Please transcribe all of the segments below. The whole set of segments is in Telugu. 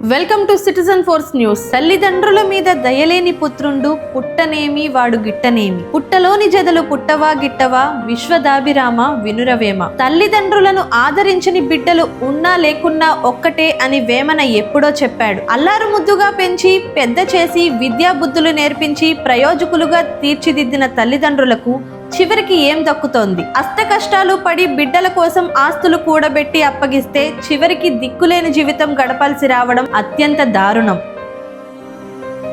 Welcome to citizen force news. తల్లిదండ్రుల మీద దయలేని పుత్రుండు పుట్టనేమి వాడు గిట్టనేమి. పుట్టలోని జదలు పుట్టవా గిట్టవా విశ్వదాభిరామ వినురవేమ. తల్లిదండ్రులను ఆదరించని బిడ్డలు ఉన్నా లేకున్నా ఒక్కటే అని వేమన ఎప్పుడో చెప్పాడు. అల్లారు ముద్దుగా పెంచి పెద్ద చేసి విద్యాబుద్ధులు నేర్పించి ప్రయోజకులుగా తీర్చిదిద్దిన తల్లిదండ్రులకు చివరికి ఏం దక్కుతోంది? అస్త కష్టాలు పడి బిడ్డల కోసం ఆస్తులు కూడబెట్టి అప్పగిస్తే చివరికి దిక్కులేని జీవితం గడపాల్సి రావడం అత్యంత దారుణం.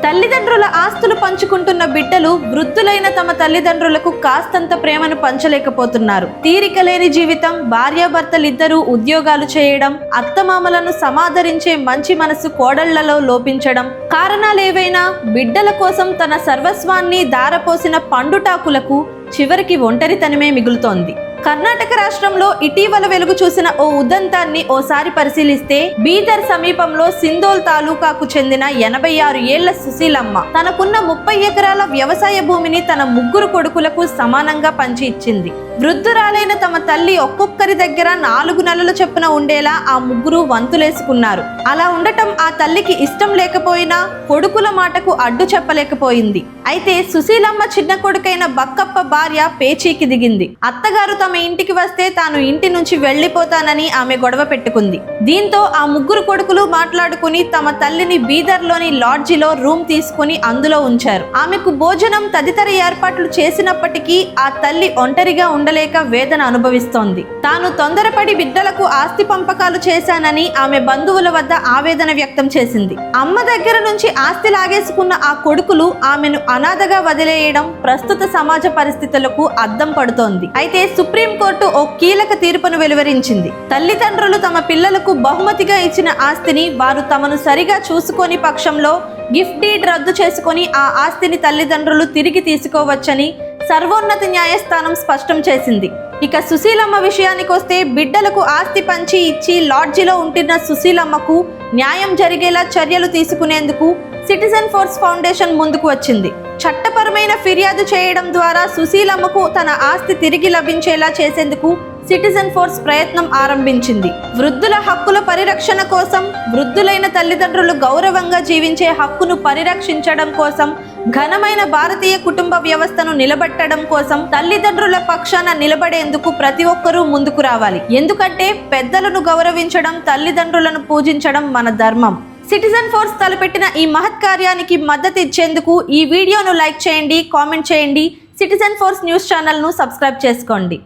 తల్లిదండ్రుల ఆస్తులు పంచుకుంటున్న బిడ్డలు వృద్ధులైన తమ తల్లిదండ్రులకు కాస్తంత ప్రేమను పంచలేకపోతున్నారు. తీరిక లేని జీవితం భార్యాభర్తలిద్దరూ ఉద్యోగాలు చేయడం అత్తమామలను సమాదరించే మంచి మనసు కోడళ్ళలో లోపించడం కారణాలేవైనా బిడ్డల కోసం తన సర్వస్వాన్ని దారపోసిన పండుటాకులకు చివరికి ఒంటరితనమే మిగులుతోంది. కర్ణాటక రాష్ట్రంలో ఇటీవల వెలుగు చూసిన ఓ ఉదంతాన్ని ఓసారి పరిశీలిస్తే బీదర్ సమీపంలో సిందోల్ తాలూకాకు చెందిన ఎనభై ఆరు ఏళ్ళ సుశీలమ్మ తనకున్న ముప్పై ఎకరాల వ్యవసాయ భూమిని తన ముగ్గురు కొడుకులకు సమానంగా పంచి ఇచ్చింది. వృద్ధురాలైన తమ తల్లి ఒక్కొక్కరి దగ్గర నాలుగు నెలల చొప్పున ఉండేలా ఆ ముగ్గురు వంతులేసుకున్నారు. అలా ఉండటం ఆ తల్లికి ఇష్టం లేకపోయినా కొడుకుల మాటకు అడ్డు చెప్పలేకపోయింది. అయితే సుశీలమ్మ చిన్న కొడుకైన బక్కప్ప భార్య పేచీకి దిగింది. అత్తగారు తమ ఇంటికి వస్తే తాను ఇంటి నుంచి వెళ్ళిపోతానని ఆమె గొడవ పెట్టుకుంది. దీంతో ఆ ముగ్గురు కొడుకులు మాట్లాడుకుని తమ తల్లిని బీదర్లోని లాడ్జిలో రూమ్ తీసుకుని అందులో ఉంచారు. ఆమెకు భోజనం తదితర ఏర్పాట్లు చేసినప్పటికీ ఆ తల్లి ఒంటరిగా ఉండలేక వేదన అనుభవిస్తోంది. తాను తొందరపడి బిడ్డలకు ఆస్తి పంపకాలు చేశానని ఆమె బంధువుల వద్ద ఆవేదన వ్యక్తం చేసింది. అమ్మ దగ్గర నుంచి ఆస్తి లాగేసుకున్న ఆ కొడుకులు ఆమెను అనాథగా వదిలేయడం ప్రస్తుత సమాజ పరిస్థితులకు అద్దం పడుతోంది. అయితే సుప్రీంకోర్టు ఓ కీలక తీర్పును వెలువరించింది. తల్లిదండ్రులు తమ పిల్లలకు బహుమతిగా ఇచ్చిన ఆస్తిని వారు తమను సరిగా చూసుకొని పక్షంలో గిఫ్ట్ డీడ్ రద్దు చేసుకొని ఆ ఆస్తిని తల్లిదండ్రులు తిరిగి తీసుకోవచ్చని సర్వోన్నత న్యాయస్థానం స్పష్టం చేసింది. ఇక సుశీలమ్మ విషయానికొస్తే బిడ్డలకు ఆస్తి పంచి ఇచ్చి లాడ్జిలో ఉంటున్న సుశీలమ్మకు న్యాయం జరిగేలా చర్యలు తీసుకునేందుకు సిటిజన్ ఫోర్స్ ఫౌండేషన్ ముందుకు వచ్చింది. చట్టపరమైన ఫిర్యాదు చేయడం ద్వారా సుశీలమ్మకు తన ఆస్తి తిరిగి లభించేలా చేసేందుకు సిటిజన్ ఫోర్స్ ప్రయత్నం ఆరంభించింది. వృద్ధుల హక్కుల పరిరక్షణ కోసం వృద్ధులైన తల్లిదండ్రులు గౌరవంగా జీవించే హక్కును పరిరక్షించడం కోసం ఘనమైన భారతీయ కుటుంబ వ్యవస్థను నిలబెట్టడం కోసం తల్లిదండ్రుల పక్షాన నిలబడేందుకు ప్రతి ఒక్కరూ ముందుకు రావాలి. ఎందుకంటే పెద్దలను గౌరవించడం తల్లిదండ్రులను పూజించడం మన ధర్మం. సిటిజన్ ఫోర్స్ తలపెట్టిన ఈ మహత్ కార్యానికి మద్దతు ఇచ్చేందుకు ఈ వీడియోను లైక్ చేయండి కామెంట్ చేయండి. సిటిజన్ ఫోర్స్ న్యూస్ ఛానల్ను సబ్స్క్రైబ్ చేసుకోండి.